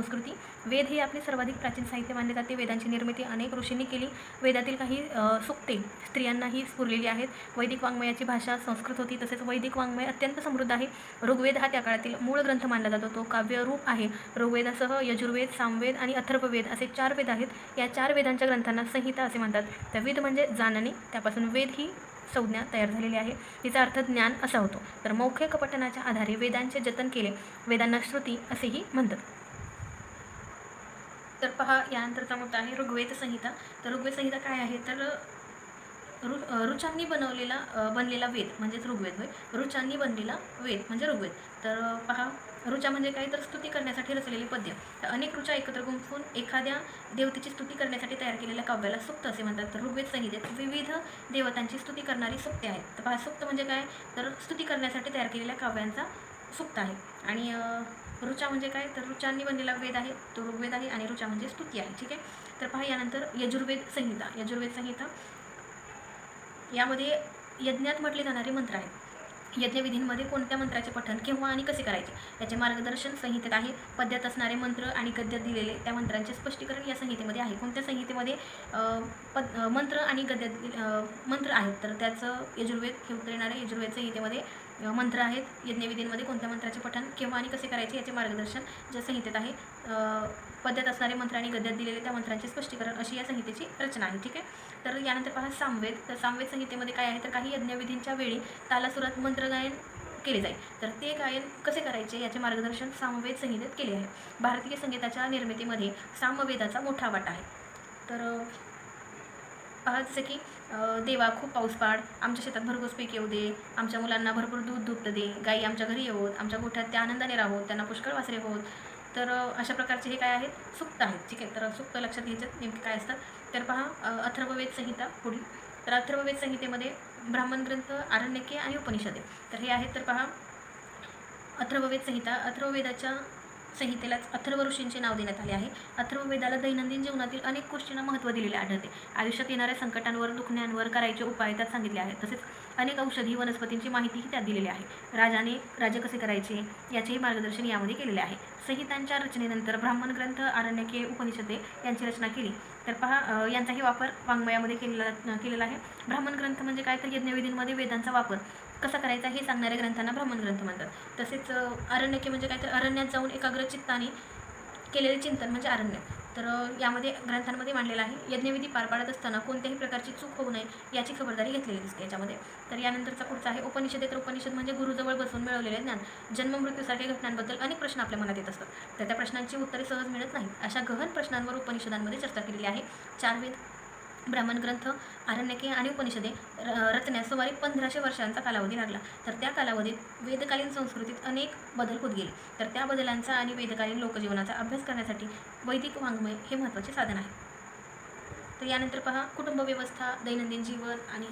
संस्कृती. वेद ही आपली सर्वाधिक प्राचीन साहित्य मानले जाते. वेदांची निर्मिती अनेक ऋषींनी केली. वेदातील काही सुक्ते स्त्रियांनाही स्फुरलेली आहेत. वैदिक वाङ्मयाची भाषा संस्कृत होती. तसेच वैदिक वाङ्मय अत्यंत समृद्ध आहे. ऋग्वेद हा त्या काळातील मूळ ग्रंथ मानला जातो. तो काव्यरूप आहे. ऋग्वेदासह यजुर्वेद सामवेद आणि अथर्ववेद असे चार वेद आहेत. या चार वेदांच्या ग्रंथांना संहिता असे म्हणतात. तर वेद म्हणजे जाणणे. त्यापासून वेद ही संज्ञा तयार झालेली आहे. तिचा अर्थ ज्ञान असा होतो. तर मौखिक पठणाच्या आधारे वेदांचे जतन केले. वेदांना श्रुती असेही म्हणतात. तर पहा यानंतरचा मुद्दा आहे ऋग्वेद संहिता. तर ऋग्वेद संहिता काय आहे? तर ऋ ऋचांनी बनवलेला बनलेला वेद म्हणजेच ऋग्वेद होय. ऋचांनी बनलेला वेद म्हणजे ऋग्वेद. तर पहा ऋचा म्हणजे काय? तर स्तुती करण्यासाठी रचलेले पद्य. तर अनेक ऋचा एकत्र गुंफून एखाद्या देवतेची स्तुती करण्यासाठी तयार केलेल्या काव्याला सुक्त असे म्हणतात. तर ऋग्वेद संहितेत विविध देवतांची स्तुती करणारी सुक्ते आहेत. तर पहा सुक्त म्हणजे काय? तर स्तुती करण्यासाठी तयार केलेल्या काव्यांचा सुक्त आहे. आणि रुचा ऋचा म्हणजे काय? तर ऋचांनी बनलेला वेद आहे तो ऋग्वेद आहे आणि ऋचा म्हणजे स्तुती आहे ठीक आहे? तर पहा यानंतर यजुर्वेद संहिता यजुर्वेद संहिता. यामध्ये यज्ञात म्हटले जाणारे मंत्र आहेत. यज्ञविधींमध्ये कोणत्या मंत्राचे पठण केव्हा आणि कसे करायचे? याचे मार्गदर्शन संहितेत आहे. पद्यात असणारे मंत्र आणि गद्यात दिलेले त्या मंत्रांचे स्पष्टीकरण या संहितेमध्ये आहे. कोणत्या संहितेमध्ये पद मंत्र आणि गद्यात मंत्र आहेत? तर त्याचं यजुर्वेद हे उत्तर येणारे यजुर्वेद संहितेमध्ये मंत्र आहेत. यज्ञविधींमध्ये कोणत्या मंत्राचे पठण केव्हा आणि कसे करायचे याचे मार्गदर्शन ज्या संहितेत आहे अ, पद्यात असणारे मंत्र आणि गद्यात दिलेले त्या मंत्रांचे स्पष्टीकरण अशी या संहितेची रचना आहे ठीक आहे? तर यानंतर पहा सामवेद. तर सामवेद संहितेमध्ये काय आहे? तर काही यज्ञविधींच्या वेळी तालासुरात मंत्रगायन केले जाईल. तर ते गायन कसे करायचे? याचे मार्गदर्शन सामवेद संहितेत केले आहे. भारतीय संगीताच्या निर्मितीमध्ये सामवेदाचा मोठा वाटा आहे. तर पहा जसं की देवा खूप पाऊस पाड आमच्या शेतात भरघोस पीक येऊ दे आमच्या मुलांना भरपूर दूध दुभत दे गाई आमच्या घरी येऊत आमच्या गोठ्यात त्या आनंदाने राहोत त्यांना पुष्कळ वासरे होत तर अशा प्रकारचे हे काय आहेत? सुक्त आहेत ठीक आहे? तर सुक्त लक्षात घ्यायचं नेमके काय असतात तर पहा अथर्ववेद संहिता पुढील. तर अथर्ववेद संहितेमध्ये ब्राह्मण ग्रंथ आरण्यके आणि उपनिषदे. तर हे आहेत तर पहा अथर्ववेद संहिता. अथर्ववेदाच्या संहितेलाच अथर्व ऋषींचे नाव देण्यात आले आहे. अथर्ववेदाला दैनंदिन जीवनातील अनेक गोष्टींना महत्त्व दिलेले आढळते. आयुष्यात येणाऱ्या संकटांवर दुखण्यांवर करायचे उपाय त्यात सांगितले आहेत. तसेच अनेक औषधी वनस्पतींची माहितीही त्यात दिलेली आहे. राजाने राज्य कसे करायचे याचेही मार्गदर्शन यामध्ये केलेले आहे. संहितांच्या रचनेनंतर ब्राह्मण ग्रंथ आरण्यके उपनिषदे यांची रचना केली. तर पहा यांचाही वापर वाङ्मयामध्ये केलेला केलेला आहे. ब्राह्मण ग्रंथ म्हणजे काय? तर यज्ञविधींमध्ये वेदांचा वापर. कसा करायचा हे सांगणाऱ्या ग्रंथांना ब्राह्मण ग्रंथ म्हणतात. तसेच आरण्यके म्हणजे काय? तर अरण्यात जाऊन एकाग्र चित्ताने केलेले चिंतन म्हणजे अरण्य तर यामध्ये ग्रंथांमध्ये मांडलेलं आहे यज्ञविधी पार पाडत असताना कोणत्याही प्रकारची चूक होऊ नये याची खबरदारी घेतलेली दिसते याच्यामध्ये. तर यानंतरचा पुढचा आहे उपनिषदे. तर उपनिषद म्हणजे गुरुजवळ बसून मिळवलेले ज्ञान. जन्म मृत्यूसारख्या घटनांबद्दल अनेक प्रश्न आपल्या मनात येत असतात. तर त्या प्रश्नांची उत्तरे सहज मिळत नाहीत. अशा गहन प्रश्नांवर उपनिषदांमध्ये चर्चा केलेली आहे. चार वेद ब्राह्मण ग्रंथ आरण्यके आणि उपनिषदे र- रचण्यास सुमारे पंधराशे वर्षांचा कालावधी लागला. तर त्या कालावधीत वेदकालीन संस्कृतीत अनेक बदल होत गेले. तर त्या बदलांचा आणि वेदकालीन लोकजीवनाचा अभ्यास करण्यासाठी वैदिक वाङ्मय हे महत्त्वाचे साधन आहे. तर यानंतर पहा कुटुंबव्यवस्था दैनंदिन जीवन आणि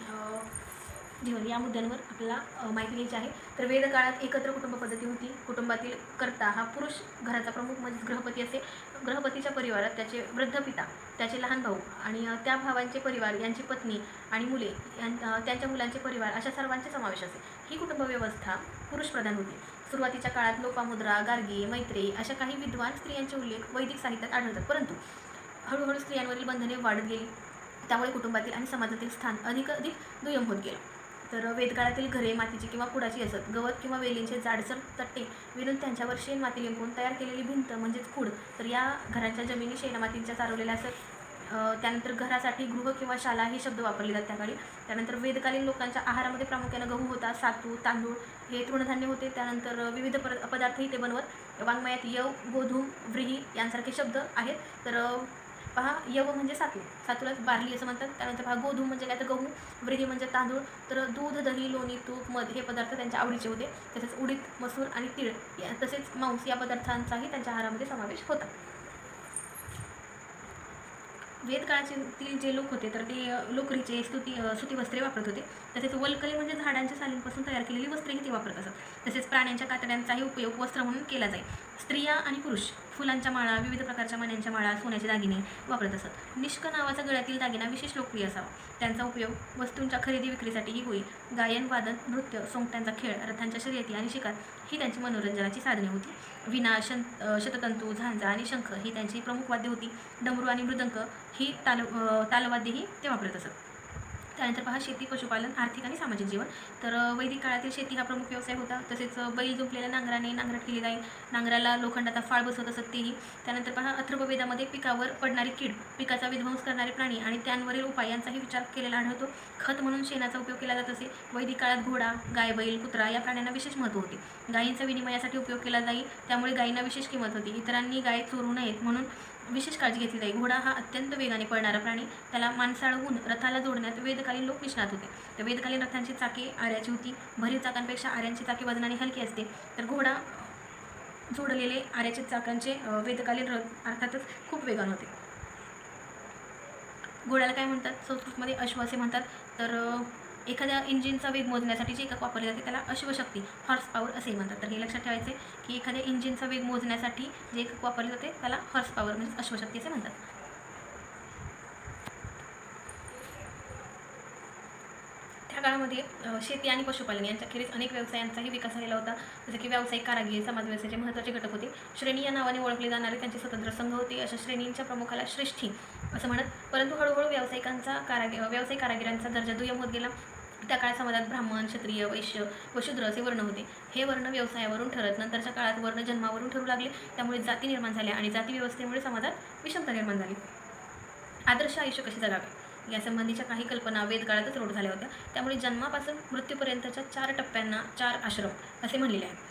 जीवन या मुद्द्यांवर आपल्याला माहिती घ्यायची आहे. तर वेदकाळात एकत्र कुटुंब पद्धती होती. कुटुंबातील कर्ता हा पुरुष घराचा प्रमुख म्हणजे ग्रहपती असे. ग्रहपतीच्या परिवारात त्याचे वृद्ध पिता त्याचे लहान भाऊ आणि त्या भावांचे परिवार यांची पत्नी आणि मुले यां त्यांच्या मुलांचे परिवार अशा सर्वांचे समावेश असे. ही कुटुंब व्यवस्था पुरुषप्रधान होती. सुरुवातीच्या काळात लोपामुद्रा गार्गी मैत्रेयी अशा काही विद्वान स्त्रियांचे उल्लेख वैदिक साहित्यात आढळतात. परंतु हळूहळू स्त्रियांवरील बंधने वाढत गेली. त्यामुळे कुटुंबातील आणि समाजातील स्थान अधिक अधिक दुय्यम होत गेलं. तर वेदकाळातील घरे मातीची किंवा कुडाची असत. गवत किंवा वेलींचे जाडसर तट्टे विणून त्यांच्यावर शेण माती लिंबून तयार केलेली भिंत म्हणजेच कुड तर या घरांच्या जमिनी शेणमातींच्या चारवलेल्या असत. त्यानंतर घरासाठी गृह किंवा शाला हे शब्द वापरले जातात त्याकाळी त्यानंतर वेदकालीन लोकांच्या आहारामध्ये प्रामुख्यानं गहू होता सातू तांदूळ हे तृणधान्य होते. त्यानंतर विविध पर पदार्थही ते बनवत. वाङ्मयात यव गोधूम व्रीही यांसारखे शब्द आहेत. तर पहा यव म्हणजे सातू. सातूला बारली असं म्हणतात. त्यानंतर पहा गोधूम म्हणजे काय तर गहू व्रीही म्हणजे तांदूळ तर दूध दही लोणी तूप मध हे पदार्थ त्यांच्या आवडीचे होते. तसेच उडीद मसूर आणि तीळ या तसेच मांस या पदार्थांचाही त्यांच्या आहारामध्ये समावेश होता. वेदकाळातील जे लोक होते तर ते लोकरीचे स्तुती सुती वस्त्रे वापरत होते. तसेच वल्कली म्हणजे झाडांच्या सालींपासून तयार केलेली वस्त्रेही ते वापरत असत. तसेच प्राण्यांच्या कातड्यांचाही उपयोग वस्त्र म्हणून केला जाईल स्त्रिया आणि पुरुष. फुलांच्या माळा विविध प्रकारच्या मण्यांच्या माळा सोन्याचे दागिने वापरत असत. निष्क नावाचा गळ्यातील दागिना विशेष लोकप्रिय असावा. त्यांचा उपयोग वस्तूंच्या खरेदी विक्रीसाठीही होई गायन वादन नृत्य सोंगट्यांचा खेळ रथांच्या शर्यती आणि शिकार ही त्यांची मनोरंजनाची साधने होती. विना शन शततंतू झांजा आणि शंख ही त्यांची प्रमुख वाद्य होती. डमरू आणि मृदंक ही ताल अ, तालवाद्यही ते वापरत असत. त्यानंतर पहा शेती पशुपालन आर्थिक आणि सामाजिक जीवन. तर वैदिक काळातील शेती हा प्रमुख व्यवसाय होता. तसेच बैल जुंपलेल्या नांगराने नांगरट केली जाईल. नांगराला लोखंडाचा फाळ बसवत असत तेही. त्यानंतर पहा अथर्ववेदामध्ये पिकावर पडणारी कीड पिकाचा विध्वंस करणारे प्राणी आणि त्यांवरील उपाय यांचाही विचार केलेला आढळतो. खत म्हणून शेणाचा उपयोग केला जात असे. वैदिक काळात घोडा गाय बैल कुत्रा या प्राण्यांना विशेष महत्त्व होते. गायींचा विनिमयासाठी उपयोग केला जाई त्यामुळे गायींना विशेष किंमत होती. इतरांनी गाय चोरू नयेत म्हणून विशेष काळजी घेतली जाई. घोडा हा अत्यंत वेगाने पळणारा प्राणी. त्याला माणसाळवून रथाला जोडण्यात वेदकालीन लोक निष्णात होते. तर वेदकालीन रथांची चाके आऱ्याची होती. भरीव चाकांपेक्षा आऱ्यांची चाके वजनाने हलकी असते. तर घोडा जोडलेले आऱ्याचे चाकांचे वेदकालीन रथ अर्थातच खूप वेगान होते. घोड्याला काय म्हणतात? संस्कृतमध्ये अश्व असे म्हणतात. तर एखाद्या इंजिनचा वेग मोजण्यासाठी जे एकक वापरले जाते त्याला अश्वशक्ती हॉर्स पॉवर असेही म्हणतात. तर हे लक्षात ठेवायचे की एखाद्या इंजिनचा वेग मोजण्यासाठी जे एकक वापरले जाते त्याला हॉर्स पॉवर म्हणजे अश्वशक्ती असे म्हणतात. त्या काळामध्ये शेती आणि पशुपालन यांच्याखेरीज अनेक व्यवसायांचाही विकास झालेला होता. जसे की व्यावसायिक कारागीर समाज व्यवसायाचे महत्त्वाचे घटक होते श्रेणी या नावाने ओळखले जाणारे त्यांचे स्वतंत्र संघ होते. अशा श्रेणींच्या प्रमुखाला श्रेष्ठी असं म्हणत परंतु हळूहळू व्यावसायिकांचा कारागी व्यावसायिक कारागिरांचा दर्जा दुय्यम होत गेला. त्या काळात समाजात ब्राह्मण क्षत्रिय वैश्य व शूद्र असे वर्ण होते. हे वर्ण व्यवसायावरून ठरत नंतरच्या काळात वर्ण जन्मावरून ठरू लागले. त्यामुळे जाती निर्माण झाल्या आणि जाती व्यवस्थेमुळे समाजात विषमता निर्माण झाली. आदर्श आयुष्य कसे जगावे? यासंबंधीच्या काही कल्पना वेदकाळातच रोड झाल्या होत्या. त्यामुळे जन्मापासून मृत्यूपर्यंतच्या चार टप्प्यांना चार आश्रम असे म्हणलेले आहे.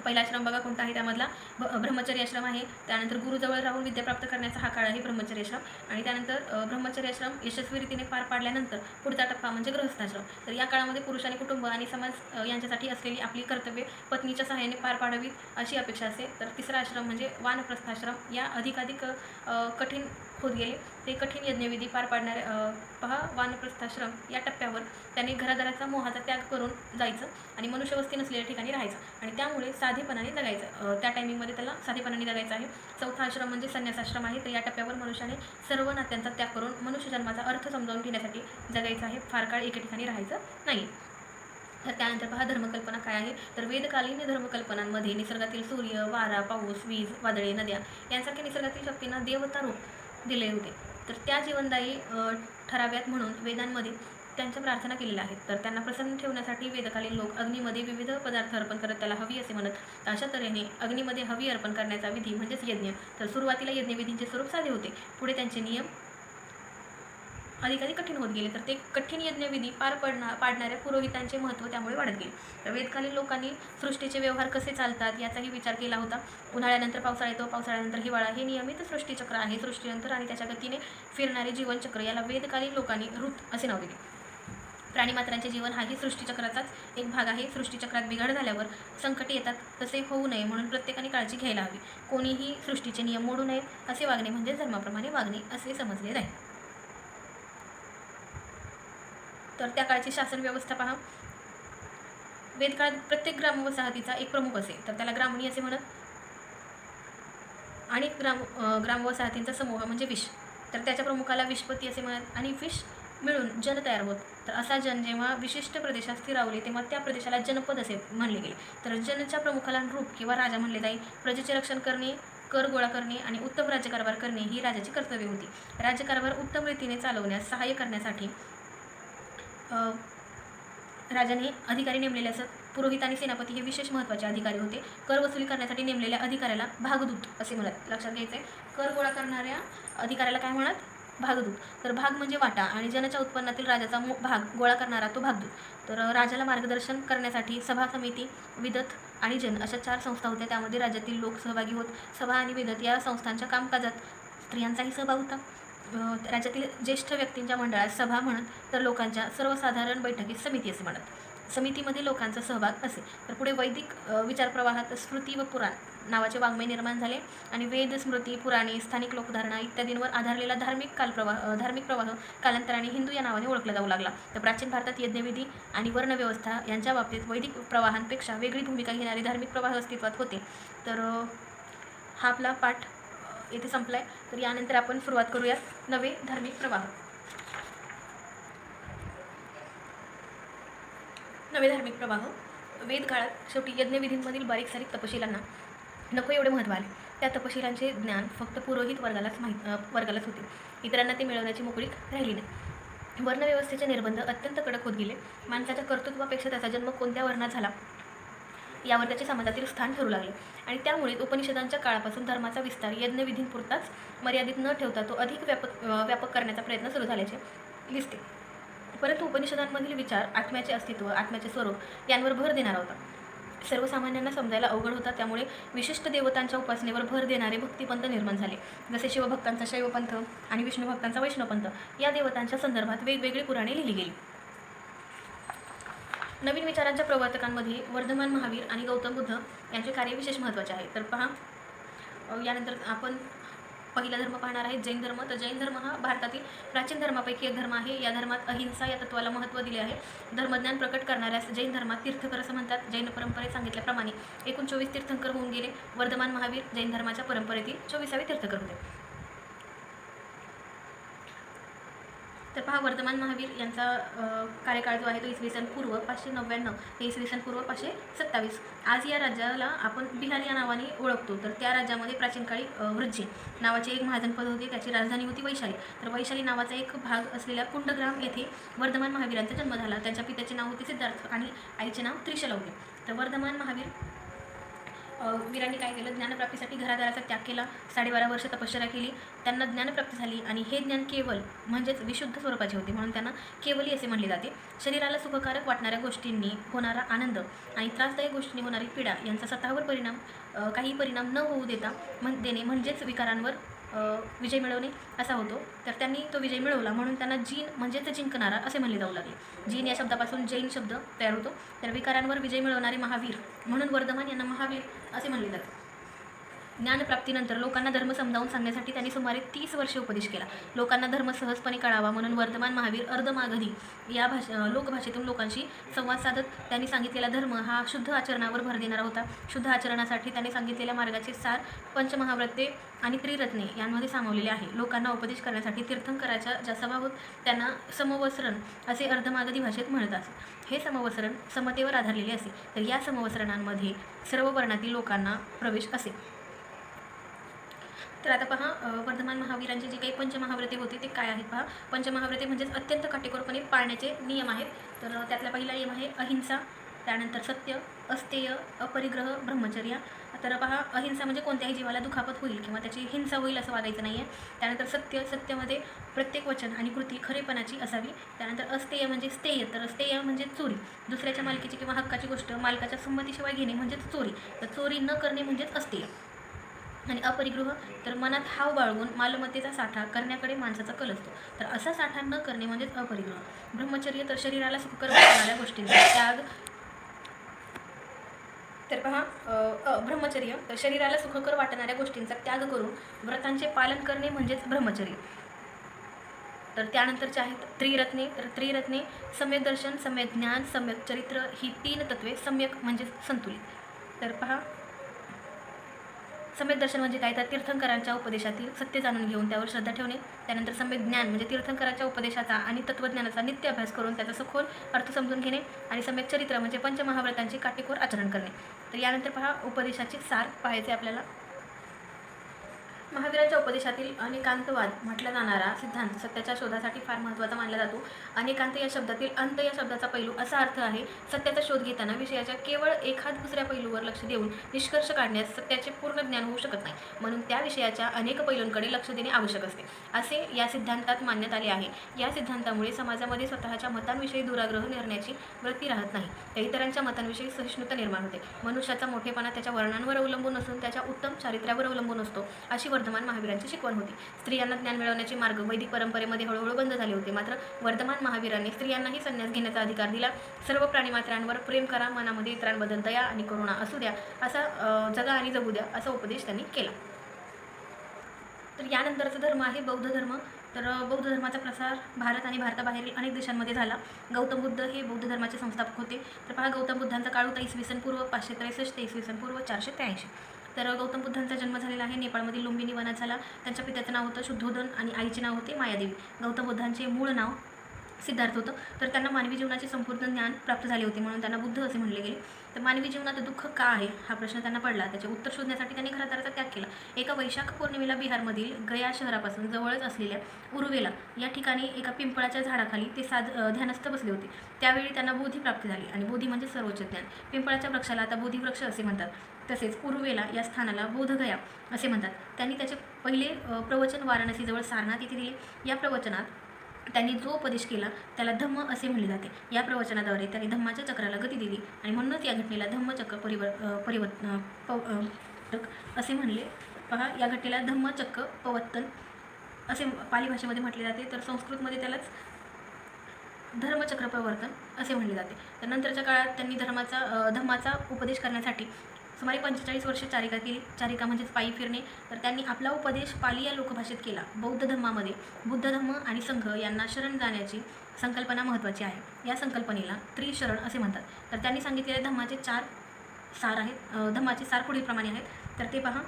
पहिला आश्रम बघा कोणता आहे त्यामधला. ब्रह्मचर्य आश्रम आहे. त्यानंतर गुरुजवळ राहून विद्या प्राप्त करण्याचा हा काळ आहे ब्रह्मचर्य आश्रम. आणि त्यानंतर ब्रह्मचर्य आश्रम यशस्वी रीतीने पार पाडल्यानंतर पुढचा टप्पा म्हणजे गृहस्थाश्रम. तर या काळामध्ये पुरुष आणि कुटुंब आणि समाज यांच्यासाठी असलेली आपली कर्तव्ये पत्नीच्या सहाय्याने पार पाडावीत अशी अपेक्षा असते. तर तिसरा आश्रम म्हणजे वानप्रस्थाश्रम. या अधिकाधिक कठीण होत गेले. ते कठीण यज्ञविधी पार पाडणारे पहा वानप्रस्थाश्रम या टप्प्यावर त्याने घरादाराचा मोहाचा त्याग करून जायचं आणि मनुष्यवस्ती नसलेल्या ठिकाणी राहायचं आणि त्यामुळे साधेपणाने जगायचं. त्या टायमिंगमध्ये त्याला साधेपणाने जगायचं आहे. चौथा आश्रम म्हणजे संन्यासाश्रम आहे. तर या टप्प्यावर मनुष्याने सर्व नात्यांचा त्याग करून मनुष्य जन्माचा अर्थ समजावून घेण्यासाठी जगायचं आहे. फार काळ एके ठिकाणी राहायचं नाही. तर त्यानंतर पहा धर्मकल्पना काय आहे? तर वेदकालीन धर्मकल्पनांमध्ये निसर्गातील सूर्य वारा पाऊस वीज वादळे नद्या यांसारख्या निसर्गातील शक्तींना देवता रूप दिले होते. तर त्या जीवनदायी ठराव्यात म्हणून वेदांमध्ये त्यांच्या प्रार्थना केलेल्या आहेत. तर त्यांना प्रसन्न ठेवण्यासाठी वेदकालीन लोक अग्नीमध्ये विविध पदार्थ अर्पण करत त्याला हवी असे म्हणत तर अशा तऱ्हेने अग्नीमध्ये हवी अर्पण करण्याचा विधी म्हणजेच यज्ञ. तर सुरुवातीला यज्ञविधींचे स्वरूप साधे होते. पुढे त्यांचे नियम अधिकाधिक कठीण होत गेले तर ते कठीण यज्ञविधी पार पडणार पाडणाऱ्या पुरोहितांचे महत्त्व त्यामुळे वाढत गेले. तर वेदकालीन लोकांनी सृष्टीचे व्यवहार कसे चालतात याचाही विचार केला होता. उन्हाळ्यानंतर पावसाळा येतो पावसाळ्यानंतर हिवाळा हे नियमित सृष्टीचक्र आहे. सृष्टीनंतर आणि त्याच्या गतीने फिरणारे जीवनचक्र याला वेदकालीन लोकांनी ऋत असे नाव दिले. प्राणीमात्रांचे जीवन हाही सृष्टीचक्राचाच एक भाग आहे. सृष्टीचक्रात बिघाड झाल्यावर संकटे येतात तसे होऊ नये म्हणून प्रत्येकाने काळजी घ्यायला हवी. कोणीही सृष्टीचे नियम मोडू नये असे वागणे म्हणजे धर्माप्रमाणे वागणे असे समजले जाईल. तर त्या काळची शासन व्यवस्था पहा. वेदकाळात प्रत्येक ग्रामवसाहतीचा एक प्रमुख असे. तर त्याला ग्रामणी असे म्हणत. आणि ग्राम ग्राम ग्रामवसाहतींचा समूह म्हणजे विष. तर त्याच्या प्रमुखाला विषपती असे म्हणत आणि विष मिळून जन तयार होत. तर असा जन जेव्हा विशिष्ट प्रदेशात स्थिरावले तेव्हा त्या प्रदेशाला जनपद असे म्हणले गेले. तर जनच्या प्रमुखाला नृप किंवा राजा म्हणले जाईल प्रजेचे रक्षण करणे कर गोळा करणे आणि उत्तम राज्यकारभार करणे ही राजाची कर्तव्य होती. राज्यकारभार उत्तम रीतीने चालवण्यास सहाय्य करण्यासाठी राजाने अधिकारी नेमलेले असत. पुरोहित आणि सेनापती हे विशेष महत्त्वाचे अधिकारी होते. कर वसुली करण्यासाठी नेमलेल्या अधिकाऱ्याला भागदूत असे म्हणत. लक्षात घ्यायचे कर गोळा करणाऱ्या अधिकाऱ्याला काय म्हणत? भागदूत. तर भाग म्हणजे वाटा आणि जनाच्या उत्पन्नातील राजाचा मो- भाग गोळा करणारा तो भागदूत. तर राजाला मार्गदर्शन करण्यासाठी सभा समिती विदत आणि जन अशा चार संस्था होत्या. त्यामध्ये राज्यातील लोक सहभागी होत. सभा आणि विदत या संस्थांच्या कामकाजात स्त्रियांचाही सहभाग होता. राज्यातील ज्येष्ठ व्यक्तींच्या मंडळात सभा म्हणत तर लोकांच्या सर्वसाधारण बैठकीत समिती असे म्हणत. समितीमध्ये लोकांचा सहभाग असे. तर पुढे वैदिक विचारप्रवाहात स्मृती व पुराण नावाचे वाङ्मय निर्माण झाले आणि वेद स्मृती पुराणे स्थानिक लोकधारणा इत्यादींवर आधारलेला धार्मिक कालप्रवाह धार्मिक प्रवाह कालांतराने हिंदू या नावाने ओळखला जाऊ लागला. तर प्राचीन भारतात यज्ञविधी आणि वर्णव्यवस्था यांच्या बाबतीत वैदिक प्रवाहांपेक्षा वेगळी भूमिका घेणारे धार्मिक प्रवाह अस्तित्वात होते. तर हा आपला पाठ येथे संपला आहे तर यानंतर आपण सुरुवात करूयात नवे धार्मिक प्रवाह. नवे धार्मिक प्रवाह. वेद काळात शेवटी यज्ञविधींमधील बारीक सारीक तपशिलांना नको एवढे महत्त्व आले. त्या तपशिलांचे ज्ञान फक्त पुरोहित वर्गालाच माहीत वर्गालाच होते. इतरांना ते मिळवण्याची मोकळीक राहिली नाही. वर्णव्यवस्थेचे निर्बंध अत्यंत कडक होत गेले. माणसाच्या कर्तृत्वापेक्षा त्याचा जन्म कोणत्या वर्णात झाला? यावर त्याचे समाजातील स्थान ठरू लागले. आणि त्यामुळे उपनिषदांच्या काळापासून धर्माचा विस्तार यज्ञविधींपुरताच मर्यादित न ठेवता तो अधिक व्यापक व्यापक करण्याचा प्रयत्न सुरू झाल्याचे दिसते. परंतु उपनिषदांमधील विचार आत्म्याचे अस्तित्व आत्म्याचे स्वरूप यांवर भर देणारा होता. सर्वसामान्यांना समजायला अवघड होता त्यामुळे विशिष्ट देवतांच्या उपासनेवर भर देणारे भक्तिपंथ निर्माण झाले. जसे शिवभक्तांचा शैवपंथ आणि विष्णुभक्तांचा वैष्णवपंथ या देवतांच्या संदर्भात वेगवेगळी पुराणे लिहिली गेली. नवीन विचारांच्या प्रवर्तकांमध्ये वर्धमान महावीर आणि गौतम बुद्ध यांचे कार्य विशेष महत्त्वाचे आहे. तर पहा यानंतर आपण पहिला धर्म पाहणार आहे जैन धर्म. तर जैन धर्म हा भारतातील प्राचीन धर्मापैकी एक धर्म आहे. या धर्मात अहिंसा या तत्वाला महत्त्व दिले आहे. धर्मज्ञान प्रकट करणाऱ्यास जैन धर्मात तीर्थकर असं म्हणतात. जैन परंपरेत सांगितल्याप्रमाणे एकूण चोवीस तीर्थंकर होऊन गेले. वर्धमान महावीर जैन धर्माच्या परंपरेतील चोवीसावे तीर्थकर होते. तर पहा वर्धमान महावीर यांचा कार्यकाळ जो आहे तो इसवी सन पूर्व पाचशे नव्याण्णव ते इसवी सन पूर्व पाचशे सत्तावीस. आज या राज्याला आपण बिहार या नावाने ओळखतो. तर त्या राज्यामध्ये प्राचीन काळी अ, वृज्जे नावाचे एक महाजनपद होते. त्याची राजधानी होती वैशाली. तर वैशाली नावाचा एक भाग असलेल्या कुंडग्राम येथे वर्धमान महावीरांचा जन्म झाला. त्यांच्या पित्याचे नाव होते सिद्धार्थ आणि आईचे नाव त्रिशला होते. तर वर्धमान महावीर वीरांनी काय केलं? ज्ञानप्राप्तीसाठी घरादाराचा त्याग केला. साडेबारा वर्ष तपश्चर्या केली. त्यांना ज्ञानप्राप्ती झाली आणि हे ज्ञान केवल म्हणजेच विशुद्ध स्वरूपाचे होते. म्हणून त्यांना केवली असे म्हणले जाते. शरीराला सुखकारक वाटणाऱ्या गोष्टींनी होणारा आनंद आणि त्रासदायक गोष्टींनी होणारी पीडा यांचा स्वतःवर परिणाम काही परिणाम न होऊ देता म्हण देणे म्हणजेच विकारांवर विजय मिळवणे असा होतो. तर त्यांनी तो विजय मिळवला म्हणून त्यांना जीन म्हणजेच जिंकणारा असे म्हणले जाऊ लागले. जीन या शब्दापासून जैन शब्द तयार होतो. तर विकारांवर विजय मिळवणारे महावीर म्हणून वर्धमान यांना महावीर असे म्हणले जाते. ज्ञानप्राप्तीनंतर लोकांना धर्म समजावून सांगण्यासाठी त्यांनी सुमारे तीस वर्षे उपदेश केला. लोकांना धर्म सहजपणे कळावा म्हणून वर्धमान महावीर अर्धमागधी या भाषा लोकभाषेतून लोकांशी संवाद साधत त्यांनी सांगितलेला धर्म हा शुद्ध आचरणावर भर देणारा होता. शुद्ध आचरणासाठी त्यांनी सांगितलेल्या मार्गाचे सार पंचमहाव्रते आणि त्रिरत्ने यांमध्ये सामावलेले आहे. लोकांना उपदेश करण्यासाठी तीर्थंकराच्या ज्या सभा होत त्यांना समवसरण असे अर्धमागधी भाषेत म्हणतात. हे समवसरण समतेवर आधारलेले असे. तर या समवसरणांमध्ये सर्व वर्णातील लोकांना प्रवेश असे. तर आता पहा वर्धमान महावीरांचे जे काही पंचमहाव्रते होते ते काय आहेत पहा? पंचमहाव्रते म्हणजेच अत्यंत काटेकोरपणे पाळण्याचे नियम आहेत. तर त्यातला पहिला नियम आहे अहिंसा त्यानंतर सत्य अस्तेय अपरिग्रह ब्रह्मचर्य. तर पहा अहिंसा म्हणजे कोणत्याही जीवाला दुखापत होईल किंवा त्याची हिंसा होईल असं वागायचं नाही आहे त्यानंतर सत्य सत्यमध्ये प्रत्येक वचन आणि कृती खरेपणाची असावी. त्यानंतर अस्तेय म्हणजे स्तेय तर स्तेय म्हणजे चोरी. दुसऱ्याच्या मालकीची किंवा हक्काची गोष्ट मालकाच्या संमतीशिवाय घेणे म्हणजेच चोरी. तर चोरी न करणे म्हणजेच अस्तेय. आणि अपरिगृह तर मनात हाव बाळगून मालमत्तेचा साठा करण्याकडे माणसाचा कल असतो. तर असा साठा न करणे म्हणजेच अपरिग्रह. ब्रह्मचर्य तर शरीराला सुखकर वाटणाऱ्या गोष्टींचा त्याग तर पहा ब्रह्मचर्य तर शरीराला सुखकर वाटणाऱ्या गोष्टींचा त्याग करून व्रतांचे पालन करणे म्हणजेच ब्रह्मचर्य. तर त्यानंतरचे आहेत त्रिरत्ने. तर त्रिरत्ने सम्यक दर्शन सम्यक ज्ञान सम्यक चरित्र ही तीन तत्वे सम्यक म्हणजे संतुलित. तर पहा सम्यक दर्शन म्हणजे काय तर तीर्थंकरांच्या उपदेशातील सत्य जाणून घेऊन त्यावर श्रद्धा ठेवणे त्यानंतर सम्यक ज्ञान म्हणजे तीर्थंकरांच्या उपदेशाचा आणि तत्त्वज्ञानाचा नित्य अभ्यास करून त्याचा सखोल अर्थ समजून घेणे आणि सम्यक चरित्र म्हणजे पंचमहाव्रतांचे काटेकोर आचरण करणे. तर यानंतर पहा उपदेशाचे सार पाहायचे आपल्याला. महावीरांच्या उपदेशातील अनेकांतवाद म्हटला जाणारा सिद्धांत सत्याच्या शोधासाठी फार महत्त्वाचा मानला जातो. अनेकांत या शब्दातील अंत या शब्दाचा पैलू असा अर्थ आहे सत्याचा शोध घेताना विषयाच्या केवळ एखाद दुसऱ्या पैलूवर लक्ष देऊन निष्कर्ष काढण्यास सत्याचे पूर्ण ज्ञान होऊ शकत नाही. म्हणून त्या विषयाच्या अनेक पैलूंकडे लक्ष देणे आवश्यक असते. असे या सिद्धांतात मानण्यात आले आहे. या सिद्धांतामुळे समाजामध्ये स्वतःच्या मतांविषयी दुराग्रह निर्ण्याची वृत्ती राहत नाही. तर इतरांच्या मतांविषयी सहिष्णुता निर्माण होते. मनुष्याचा मोठेपणा त्याच्या वर्णांवर अवलंबून नसून त्याच्या उत्तम चारित्र्यावर अवलंबून असतो. अशी वर्धमान महावीरांची शिकवण होती. स्त्रियांना ज्ञान मिळवण्याचे मार्ग वैदिक परंपरेमध्ये हळूहळू बंद झाले होते. मात्र वर्धमान महावीरांनी स्त्रियांनाही संन्यास घेण्याचा अधिकार दिला. सर्व प्राणीमात्रांवर प्रेम करा मनामध्ये इतरांबद्दल दया आणि करुणा असू द्या असा जगा आणि जगू द्या असा उपदेश त्यांनी केला. तर यानंतरचा धर्म आहे बौद्ध धर्म. तर बौद्ध धर्माचा प्रसार भारत आणि भारताबाहेरील अनेक देशांमध्ये झाला. गौतम बुद्ध हे बौद्ध धर्माचे संस्थापक होते. तर पहा गौतम बुद्धांचा काळ होता इसवी सन पूर्व पाचशे त्रेसष्ट ते इसवी सन पूर्व चारशे त्र्याऐंशी. तर गौतम बुद्धांचा जन्म झालेला आहे नेपाळमधील लुंबिनी वनात झाला त्यांच्या पित्याचं नाव होतं शुद्धोधन आणि आईचे नाव होते मायादेवी. गौतम बुद्धांचे मूळ नाव सिद्धार्थ होतं. तर त्यांना मानवी जीवनाचे संपूर्ण ज्ञान प्राप्त झाले होते म्हणून त्यांना बुद्ध असे म्हणले गेले. तर मानवी जीवनात दुःख का आहे? हा प्रश्न त्यांना पडला. त्याचे उत्तर शोधण्यासाठी त्यांनी घरादाराचा त्याग केला. एका वैशाख पौर्णिमेला बिहारमधील गया शहरापासून जवळच असलेल्या उर्वेला या ठिकाणी एका पिंपळाच्या झाडाखाली ते साध ध्यानस्थ बसले होते. त्यावेळी त्यांना बोधी प्राप्त झाली आणि बोधी म्हणजे सर्वोच्च ज्ञान. पिंपळाच्या वृक्षाला आता बोधीवृक्ष असे म्हणतात. तसेच उर्वेला या स्थानाला बोधगया असे म्हणतात. त्यांनी त्याचे पहिले प्रवचन वाराणसीजवळ सारनाथ येथे दिले. या प्रवचनात त्यांनी जो उपदेश केला त्याला धम्म असे म्हणले जाते. या प्रवचनाद्वारे त्यांनी धम्माच्या चक्राला गती दिली आणि म्हणूनच या घटनेला धम्मचक्र परिव परिवर्तन असे म्हणले. पहा या घटनेला धम्मचक्र पवत्तन असे पाली भाषेमध्ये म्हटले जाते. तर संस्कृतमध्ये त्यालाच धर्मचक्र प्रवर्तन असे म्हणले जाते. तर नंतरच्या काळात त्यांनी धर्माचा धम्माचा उपदेश करण्यासाठी सुमारे पंचेचाळीस वर्षे चारिका केली चारिका म्हणजेच पायी फिरणे तर त्यांनी आपला उपदेश पाली या लोकभाषेत केला. बौद्ध धम्मामध्ये बुद्ध धम्म आणि संघ यांना शरण जाण्याची संकल्पना महत्त्वाची आहे. या संकल्पनेला त्रिशरण असे म्हणतात. तर त्यांनी सांगितलेले धर्माचे चार सार आहेत. धम्माचे सार पुढीलप्रमाणे आहेत. तर ते पहा.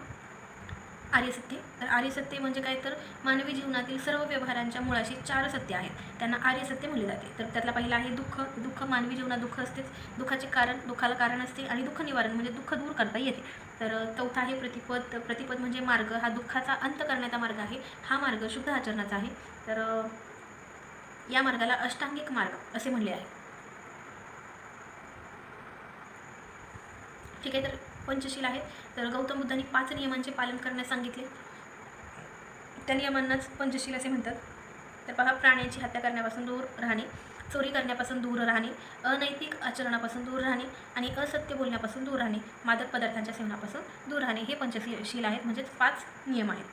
आर्यसत्य. तर आर्यसत्य म्हणजे काय? तर मानवी जीवनातील सर्व व्यवहारांच्या मुळाशी चार सत्य आहेत. त्यांना आर्यसत्य म्हणले जाते. तर त्यातला पहिला आहे दुःख. दुःख मानवी जीवनात दुःख असतेच. दुःखाचे कारण दुःखाला कारण असते आणि दुःख निवारण म्हणजे दुःख दूर करता येते. तर चौथा आहे प्रतिपद. प्रतिपद म्हणजे मार्ग. हा दुःखाचा अंत करण्याचा मार्ग आहे. हा मार्ग शुद्ध आचरणाचा आहे. तर या मार्गाला अष्टांगिक मार्ग असे म्हणले आहे. ठीक आहे तर पंचशील आहेत. तर गौतम बुद्धांनी पाच नियमांचे पालन करण्यास सांगितले. त्या नियमांनाच पंचशील असे म्हणतात. तर पहा प्राण्यांची हत्या करण्यापासून दूर राहणे चोरी करण्यापासून दूर राहणे अनैतिक आचरणापासून दूर राहणे आणि असत्य बोलण्यापासून दूर राहणे मादक पदार्थांच्या सेवनापासून दूर राहणे हे पंचशील आहेत. म्हणजेच पाच नियम आहेत.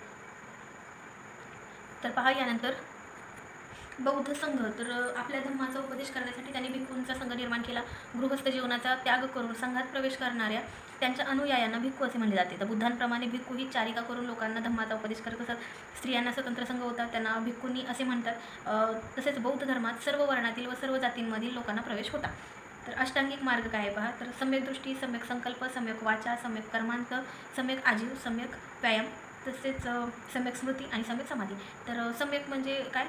तर पहा यानंतर बौद्ध संघ तर आपल्या धर्माचा उपदेश करण्यासाठी त्यांनी भिक्खूंचा संघ निर्माण केला. गृहस्थ जीवनाचा त्याग करून संघात प्रवेश करणाऱ्या त्यांच्या अनुयायांना भिक्खू असे म्हणले जाते. तर बुद्धांप्रमाणे भिक्खू ही चारिका करून लोकांना धम्माचा उपदेश करत असतात स्त्रियांना स्वतंत्र संघ होतात त्यांना भिक्खूंनी असे म्हणतात तसेच बौद्ध धर्मात सर्व वर्णातील व सर्व जातींमधील लोकांना प्रवेश होता. तर अष्टांगिक मार्ग काय पहा? तर सम्यक दृष्टी सम्यक संकल्प सम्यक वाचा सम्यक कर्मांक सम्यक आजीव सम्यक व्यायाम तसेच सम्यक स्मृती आणि सम्यक समाधी. तर सम्यक म्हणजे काय?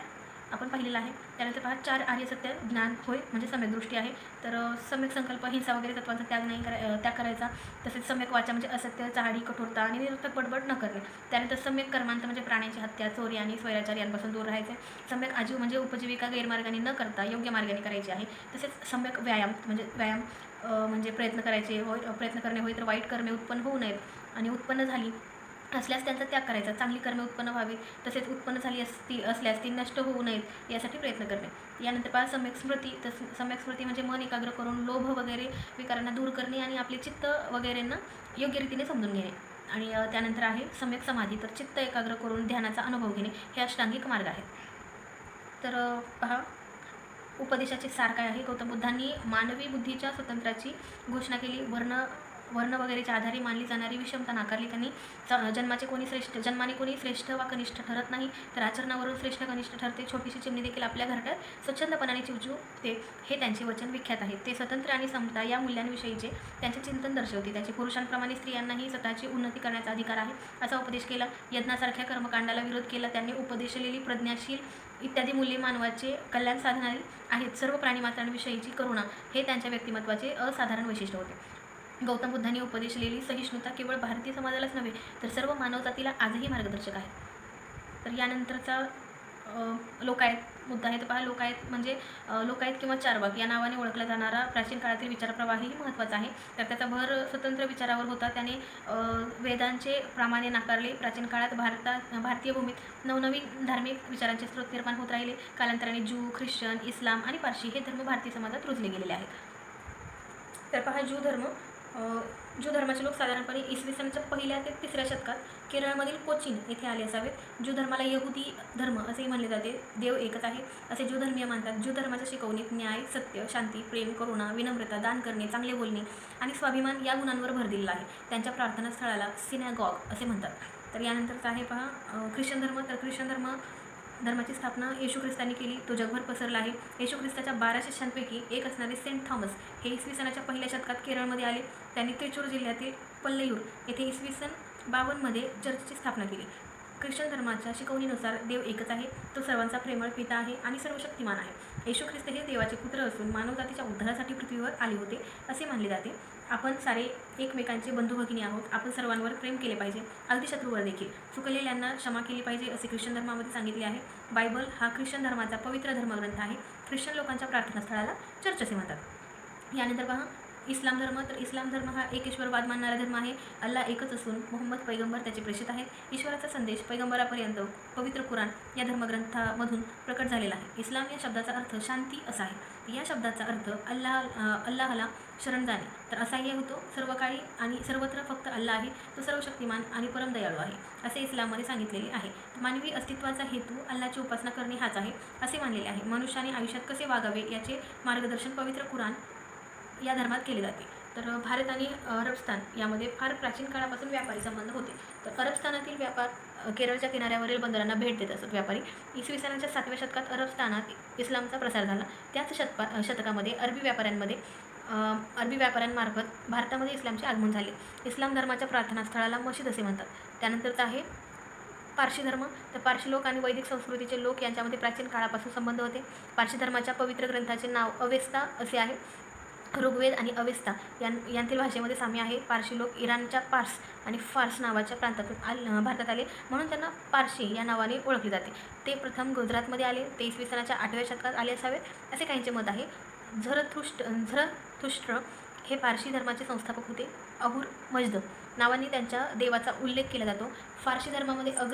आपण पाहिलेलं आहे. त्यानंतर पहा चार आर्य सत्य ज्ञान होय म्हणजे सम्यक दृष्टी आहे. तर सम्यक संकल्प हिंसा वगैरे तत्वांचा त्याग नाही करा त्याग करायचा. तसेच सम्यक वाचा म्हणजे असत्य चहाडी कठोरता आणि निरर्थक बडबड न करणे. त्यानंतर सम्यक कर्मांत म्हणजे प्राण्यांची हत्या चोरी आणि स्वैराचार यांपासून दूर राहायचे. सम्यक आजीव म्हणजे उपजीविका गैरमार्गाने न करता योग्य मार्गाने करायची आहे. तसेच सम्यक व्यायाम म्हणजे व्यायाम म्हणजे प्रयत्न करायचे होय प्रयत्न करणे होय तर वाईट कर्मे उत्पन्न होऊ नयेत. आणि उत्पन्न झाली असल्यास त्यांचा त्याग करायचा. चांगली कर्मे उत्पन्न व्हावी तसेच उत्पन्न झाली असती असल्यास ती नष्ट होऊ नयेत यासाठी प्रयत्न करणे. यानंतर पहा सम्यक स्मृती तस सम्यक स्मृती म्हणजे मन एकाग्र करून लोभ वगैरे विकारांना दूर करणे आणि आपले चित्त वगैरेंना योग्य रीतीने समजून घेणे. आणि त्यानंतर आहे सम्यक समाधी तर चित्त एकाग्र करून ध्यानाचा अनुभव घेणे हे अष्टांगिक मार्ग आहेत. तर पहा उपदेशाचे सार काय आहे? गौतम बुद्धांनी मानवी बुद्धीच्या स्वतंत्राची घोषणा केली. वर्ण वर्ण वगैरेच्या आधारे मानली जाणारी विषमता नाकारली. त्यांनी जन्माचे कोणी श्रेष्ठ जन्माने कोणी श्रेष्ठ वा कनिष्ठ ठरत नाही तर आचरणावरून श्रेष्ठ कनिष्ठ ठरते. छोटीशी चिमणी देखील आपल्या घरट्यात स्वच्छंदपणाने चिवचिवते हे त्यांचे वचन विख्यात आहे. ते स्वतंत्र आणि समता या मूल्यांविषयीचे त्यांचे चिंतन दर्शवते. त्याचे पुरुषांप्रमाणे स्त्रियांनाही स्वतःची उन्नती करण्याचा अधिकार आहे. असा उपदेश केला. यज्ञासारख्या कर्मकांडाला विरोध केला. त्यांनी उपदेशलेली प्रज्ञाशील इत्यादी मूल्ये मानवाचे कल्याण साधणारी आहेत. सर्व प्राणीमात्रांविषयीची करुणा हे त्यांच्या व्यक्तिमत्वाचे असाधारण वैशिष्ट्य होते. गौतम बुद्धांनी उपदेशलेली सहिष्णुता केवळ भारतीय समाजालाच नव्हे तर सर्व मानवजातीला आजही मार्गदर्शक आहे. तर यानंतरचा लोकायत मुद्दा आहे. तर पहा लोकायत म्हणजे लोकायत किंवा चारवाक या नावाने ओळखला जाणारा प्राचीन काळातील विचारप्रवाहही महत्त्वाचा आहे. तर त्याचा भर स्वतंत्र विचारावर होता. त्याने वेदांचे प्रामाण्य नाकारले. प्राचीन काळात भारतात भारतीय भूमीत नवनवीन धार्मिक विचारांचे स्रोत निर्माण होत राहिले. कालांतराने ज्यू ख्रिश्चन इस्लाम आणि पारशी हे धर्म भारतीय समाजात रुजले गेलेले आहेत. तर पहा ज्यू धर्म ज्यू धर्माचे लोक साधारणपणे इसवी सनच्या पहिल्या ते तिसऱ्या शतकात केरळमधील कोचीन येथे आले असावेत. ज्यू धर्माला यहुदी धर्म असेही म्हणले जाते देव एकच आहे. असे ज्यू धर्मीय मानतात ज्यू धर्माच्या शिकवणीत न्याय सत्य शांती प्रेम करुणा विनम्रता दान करणे चांगले बोलणे आणि स्वाभिमान या गुणांवर भर दिलेला आहे. त्यांच्या प्रार्थनास्थळाला सिनॅगॉग असे म्हणतात. तर यानंतरचा आहे पहा ख्रिश्चन धर्म. तर ख्रिश्चन धर्म धर्माची स्थापना येशू ख्रिस्तांनी केली तो जगभर पसरला आहे. येशू ख्रिस्ताच्या बारा शिष्यांपैकी एक असणारे सेंट थॉमस हे इसवी सनाच्या पहिल्या शतकात केरळमध्ये आले. त्यांनी त्रिचूर जिल्ह्यातील पल्लयूर येथे इसवी सन बावन्नमध्ये चर्चची स्थापना केली. ख्रिश्चन धर्माच्या शिकवणीनुसार देव एकच आहे. तो सर्वांचा प्रेमळ पिता आहे आणि सर्वशक्तिमान आहे. येशू ख्रिस्त हे देवाचे पुत्र असून मानवजातीच्या उद्धारासाठी पृथ्वीवर आले होते असे मानले जाते. आपण सारे एकमेकांचे बंधू भगिनी आहोत. आपण सर्वांवर प्रेम केले पाहिजे. अगदी शत्रूवर देखील. चुकलेल्यांना क्षमा केली पाहिजे असे ख्रिश्चन धर्मामध्ये सांगितले आहे. बायबल हा ख्रिश्चन धर्माचा पवित्र धर्मग्रंथ आहे. ख्रिश्चन लोकांच्या प्रार्थनास्थळाला चर्च असे म्हणतात. यानंतर पहा इस्लाम धर्म तर इस्लाम धर्म हा एकेश्वरवाद मानणारा धर्म आहे. अल्लाह एकच असून मोहम्मद पैगंबर त्याचे प्रेषित आहेत. ईश्वराचा संदेश पैगंबरापर्यंत पवित्र कुराण या धर्मग्रंथामधून प्रकट झालेला आहे. इस्लाम या शब्दाचा अर्थ शांती असा आहे. या शब्दाचा अर्थ अल्लाह अल्लाहला शरण जाणे. तर असाही होतो सर्व काळी आणि सर्वत्र फक्त अल्लाह आहे तो सर्वशक्तिमान आणि परमदयाळू आहे असे इस्लाममध्ये सांगितलेले आहे. मानवी अस्तित्वाचा हेतू अल्लाची उपासना करणे हाच आहे असे मानलेले आहे. मनुष्याने आयुष्यात कसे वागावे याचे मार्गदर्शन पवित्र कुराण या धर्मात केले जाते. तर भारत आणि अरबस्थान यामध्ये फार प्राचीन काळापासून व्यापारी संबंध होते. तर अरबस्थानातील व्यापार केरळच्या किनाऱ्यावरील बंदरांना भेट देत असत व्यापारी. इसवी सनाच्या सातव्या शतकात अरबस्थानात इस्लामचा प्रसार झाला. त्याच शतपा शतकामध्ये अरबी व्यापाऱ्यांमध्ये अरबी व्यापाऱ्यांमार्फत भारतामध्ये इस्लामचे आगमन झाले. इस्लाम धर्माच्या प्रार्थनास्थळाला मशीद असे म्हणतात. त्यानंतरचं आहे पारशी धर्म. तर पारशी लोक आणि वैदिक संस्कृतीचे लोक यांच्यामध्ये प्राचीन काळापासून संबंध होते. पारशी धर्माच्या पवित्र ग्रंथाचे नाव अवेस्ता असे आहे. ऋग्वेद आणि अवेस्ता यां यांतील भाषेमध्ये साम्य आहे. पारशी लोक इराणच्या पार्स आणि फार्स नावाच्या प्रांतातून आल भारतात आले. म्हणून त्यांना पारशी या नावाने ओळखले जाते. ते प्रथम गुजरातमध्ये आले. ते इसवी सनाच्या आठव्या शतकात आले असावेत असे काहींचे मत आहे. झरथुष्ट झरथुष्ट्र हे पारशी धर्माचे संस्थापक होते. अहुर मजद नावाने त्यांच्या देवाचा उल्लेख केला जातो. फारशी धर्मामध्ये अग